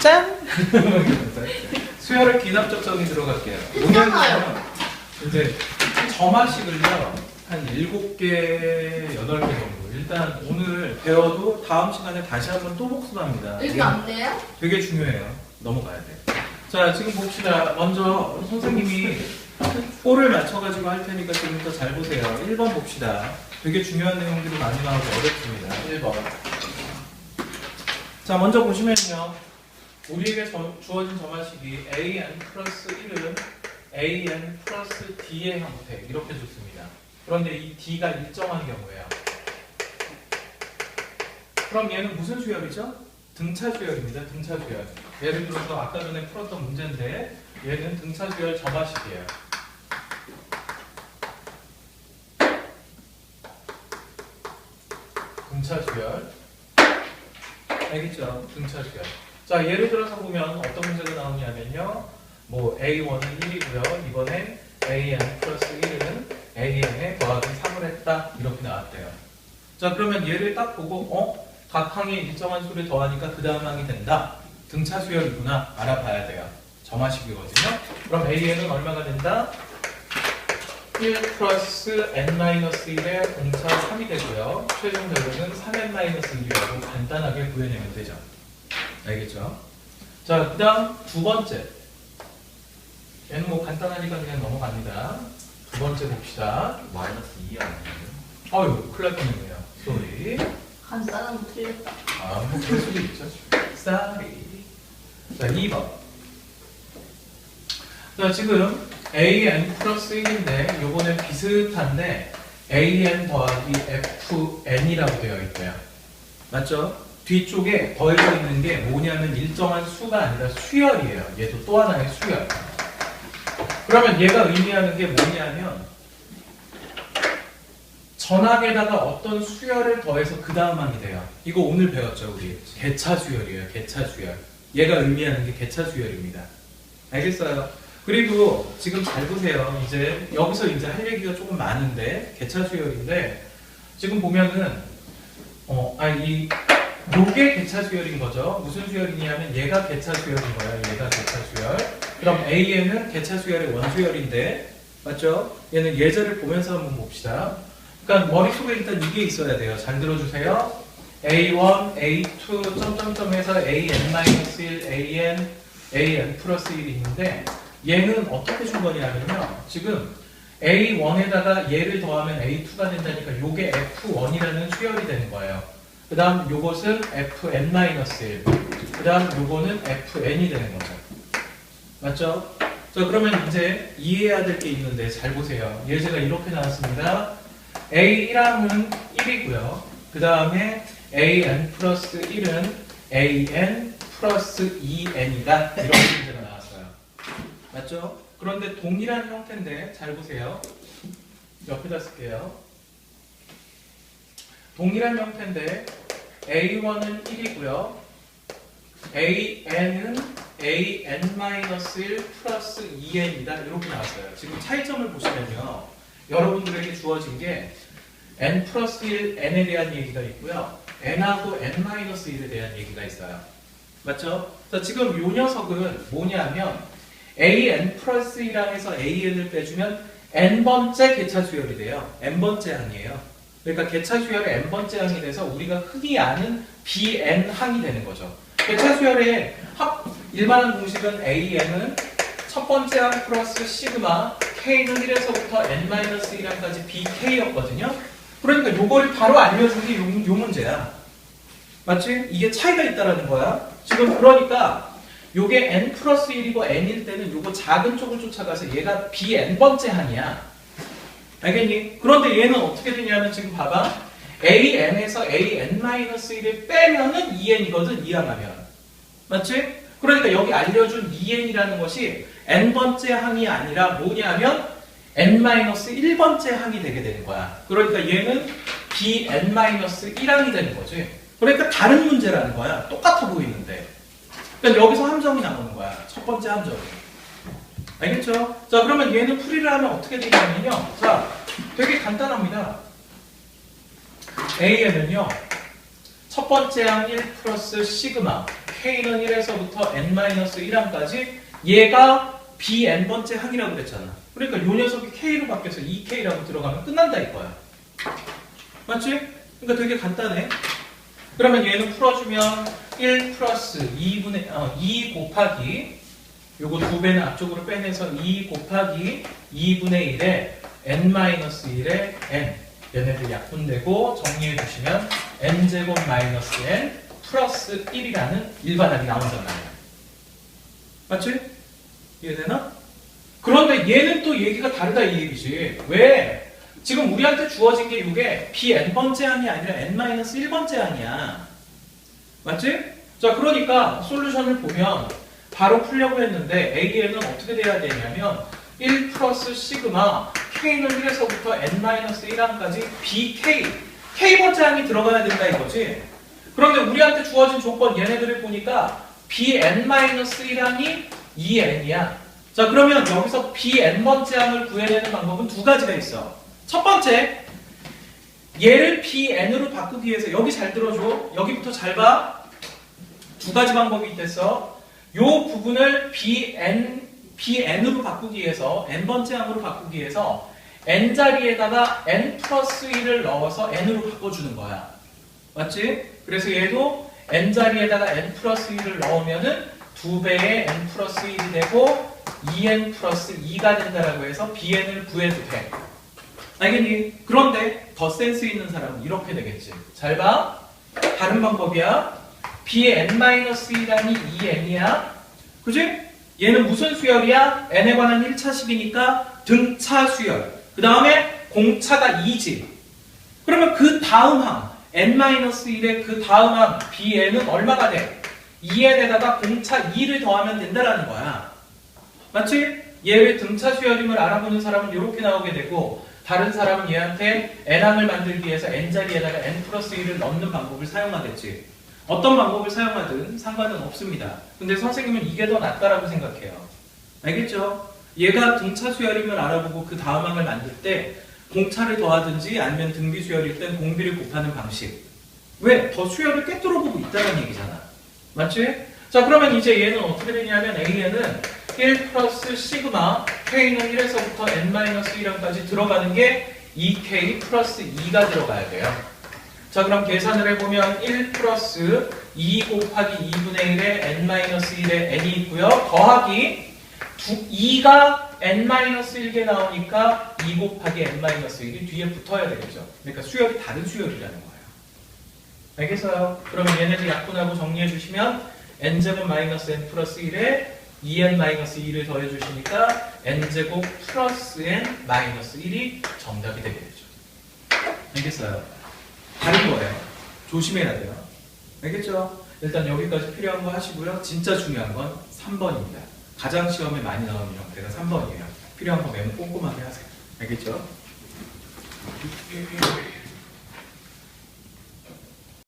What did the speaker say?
짠! 기납적 정의 들어갈게요. 괜찮아요. 이제 점화식을요, 한 7개, 8개 정도. 일단 오늘 배워도 다음 시간에 다시 한번 또 복습합니다. 이렇게 안 돼요? 되게 중요해요. 넘어가야 돼. 자, 지금 봅시다. 먼저 선생님이 볼을 맞춰가지고 할 테니까 지금부터 잘 보세요. 1번 봅시다. 되게 중요한 내용들이 많이 나와서 어렵습니다. 1번. 자, 먼저 보시면요. 우리에게 저- 주어진 점화식이 an 플러스 1은 an 플러스 d의 형태 이렇게 줬습니다. 그런데 이 d가 일정한 경우에요. 그럼 얘는 무슨 수열이죠? 등차 수열입니다. 등차 수열. 예를 들어서 아까 전에 풀었던 문제인데 얘는 등차 수열 점화식이에요. 등차 수열. 알겠죠? 등차 수열. 자, 예를 들어서 보면 어떤 문제가 나오냐면요. 뭐 A1은 1이고요. 이번에 AN 플러스 1은 AN에 더하기 3을 했다. 이렇게 나왔대요. 자, 그러면 얘를 딱 보고 어? 각 항에 일정한 수를 더하니까 그 다음 항이 된다. 등차 수열이구나. 알아봐야 돼요. 점화식이거든요. 그럼 AN은 얼마가 된다? 1 플러스 n-1의 공차 3이 되고요. 최종 결론은 3n-1이라고 간단하게 구해내면 되죠. 알겠죠? 자, 그 다음 두 번째. 얘는 뭐 간단하니까 그냥 넘어갑니다. 두 번째 봅시다. 마이너스 2 아니에요? 어휴, 큰일 날 뻔했네요. 소리. 간단한 거 틀렸다. 아, 뭐 그럴 수도 있죠. 쌀이. 자, 2번. 자, 지금 AN 플러스 1인데 요거는 비슷한데 AN 더하기 FN이라고 되어 있대요. 맞죠? 뒤쪽에 더해져 있는 게 뭐냐면 일정한 수가 아니라 수열이에요. 얘도 또 하나의 수열. 그러면 얘가 의미하는 게 뭐냐면 전학에다가 어떤 수열을 더해서 그 다음 항이 돼요. 이거 오늘 배웠죠, 우리. 개차 수열이에요, 개차 수열. 얘가 의미하는 게 개차 수열입니다. 알겠어요? 그리고 지금 잘 보세요. 이제 여기서 이제 할 얘기가 조금 많은데 개차 수열인데 지금 보면은 어, 아이 요게 개차 수열인 거죠. 무슨 수열이냐면 얘가 개차 수열인 거예요. 얘가 개차 수열. 그럼 AN은 개차 수열의 원수열인데 맞죠? 얘는 예제를 보면서 한번 봅시다. 그러니까 머릿속에 일단 이게 있어야 돼요. 잘 들어주세요. A1, A2, 점점점에서 AN-1, AN, AN 플러스 1이 있는데 얘는 어떻게 준 거냐면요. 지금 A1에다가 얘를 더하면 A2가 된다니까 요게 F1이라는 수열이 되는 거예요. 그 다음 요것은 FN-1. 그 다음 요거는 FN이 되는 거죠. 맞죠? 자, 그러면 이제 이해해야 될 게 있는데 잘 보세요. 예제가 이렇게 나왔습니다. A1항은 1이고요. 그 다음에 AN 플러스 1은 AN 플러스 2N이다. 이런 문제가 나왔어요. 맞죠? 그런데 동일한 형태인데 잘 보세요. 옆에다 쓸게요. 동일한 형태인데 A1은 1이고요. AN은 AN-1 플러스 2N이다. 이렇게 나왔어요. 지금 차이점을 보시면요. 여러분들에게 주어진 게 N 플러스 1, N에 대한 얘기가 있고요. N하고 N-1에 대한 얘기가 있어요. 맞죠? 자, 지금 이 녀석은 뭐냐면 AN 플러스 1항에서 AN을 빼주면 N번째 개차 수열이 돼요. N번째 항이에요. 그러니까 개차 수열의 N번째 항이 돼서 우리가 흔히 아는 BN 항이 되는 거죠. 개차 수열의 합, 일반한 공식은 AN은 첫 번째 항 플러스 시그마 K는 1에서부터 N-1항까지 BK였거든요. 그러니까 요거를 바로 알려준 게 요, 요 문제야. 맞지? 이게 차이가 있다라는 거야. 지금 그러니까 요게 n 플러스 1이고 n일 때는 요거 작은 쪽을 쫓아가서 얘가 bn번째 항이야. 알겠니? 그런데 얘는 어떻게 되냐면 지금 봐봐. an에서 an-1을 빼면은 2n이거든, 이항하면. 맞지? 그러니까 여기 알려준 2n이라는 것이 n번째 항이 아니라 뭐냐면 n-1번째 항이 되게 되는 거야. 그러니까 얘는 bn-1항이 되는 거지. 그러니까 다른 문제라는 거야. 똑같아 보이는데. 그러니까 여기서 함정이 나오는 거야. 첫 번째 함정이. 알겠죠? 자, 그러면 얘는 풀이를 하면 어떻게 되냐면요. 자, 되게 간단합니다. A에는요. 첫 번째 항1 플러스 시그마 k는 1에서부터 n-1항까지 얘가 bn번째 항이라고 그랬잖아. 그러니까 요 녀석이 k로 바뀌어서 2k라고 들어가면 끝난다 이거야. 맞지? 그러니까 되게 간단해. 그러면 얘는 풀어주면 1 플러스 2분의 어, 2 곱하기 요거 두 배는 앞쪽으로 빼내서 2 곱하기 2분의 1에 n-1에 n 얘네들 약분되고 정리해 주시면 n제곱 마이너스 n 플러스 1이라는 일반항이 말이야. 맞지? 이해되나? 그런데 얘는 또 얘기가 다르다 이 얘기지. 왜? 지금 우리한테 주어진 게 이게 bn번째 항이 아니라 n-1번째 항이야. 맞지? 자, 그러니까 솔루션을 보면 바로 풀려고 했는데 AN은 어떻게 돼야 되냐면 1 플러스 시그마 K는 1에서부터 n-1항까지 BK K번째 항이 들어가야 된다 이거지. 그런데 우리한테 주어진 조건 얘네들을 보니까 bn-1항이 2n이야. 자, 그러면 여기서 bn번째 항을 구해내는 방법은 두 가지가 있어. 첫 번째, 얘를 bn으로 바꾸기 위해서 여기 잘 들어줘. 여기부터 잘 봐. 두 가지 방법이 있댔어. 요 부분을 bn bn으로 바꾸기 위해서 n번째 항으로 바꾸기 위해서 n 자리에다가 n 플러스 1을 넣어서 n으로 바꿔주는 거야. 맞지? 그래서 얘도 n 자리에다가 n 플러스 1을 넣으면은 두 배의 n 플러스 1이 되고 2n 플러스 2가 된다라고 해서 bn을 구해도 돼. 알겠니? 그런데 더 센스 있는 사람은 이렇게 되겠지. 잘 봐. 다른 방법이야. b의 n-1항이 2n이야. 그지? 얘는 무슨 수열이야? n에 관한 1차 식이니까 등차 수열. 그 다음에 공차가 2지. 그러면 그 다음 항, n-1의 그 다음 항, bn은 얼마가 돼? 2n에다가 공차 2를 더하면 된다라는 거야. 맞지? 얘의 등차 수열임을 알아보는 사람은 이렇게 나오게 되고 다른 사람은 얘한테 n항을 만들기 위해서 n자리에다가 n 플러스 1을 넣는 방법을 사용하겠지. 어떤 방법을 사용하든 상관은 없습니다. 근데 선생님은 이게 더 낫다라고 생각해요. 알겠죠? 얘가 등차 수열임을 알아보고 그 다음 항을 만들 때 공차를 더하든지 아니면 등비 수열일 땐 공비를 곱하는 방식. 왜? 더 수열을 꿰뚫어 보고 있다는 얘기잖아. 맞지? 자, 그러면 이제 얘는 어떻게 되냐면 A에는 1 플러스 시그마 K는 1에서부터 n-1항까지 들어가는 게 2K 플러스 2가 들어가야 돼요. 자, 그럼 계산을 해보면 1 플러스 2 곱하기 2분의 1에 n-1에 n이 있고요. 더하기 2가 n-1개 나오니까 2 곱하기 n-1이 뒤에 붙어야 되겠죠. 그러니까 수열이 다른 수열이라는 거예요. 알겠어요? 그러면 얘네들 약분하고 정리해 주시면 n제곱 마이너스 n 플러스 1에 2n 마이너스 2를 더해 주시니까 n제곱 플러스 n 마이너스 1이 정답이 되게 되죠. 알겠어요? 다른 거예요. 조심해야 돼요. 알겠죠? 일단 여기까지 필요한 거 하시고요. 진짜 중요한 건 3번입니다. 가장 시험에 많이 나오는 형태가 3번이에요. 필요한 거 메모 꼼꼼하게 하세요. 알겠죠?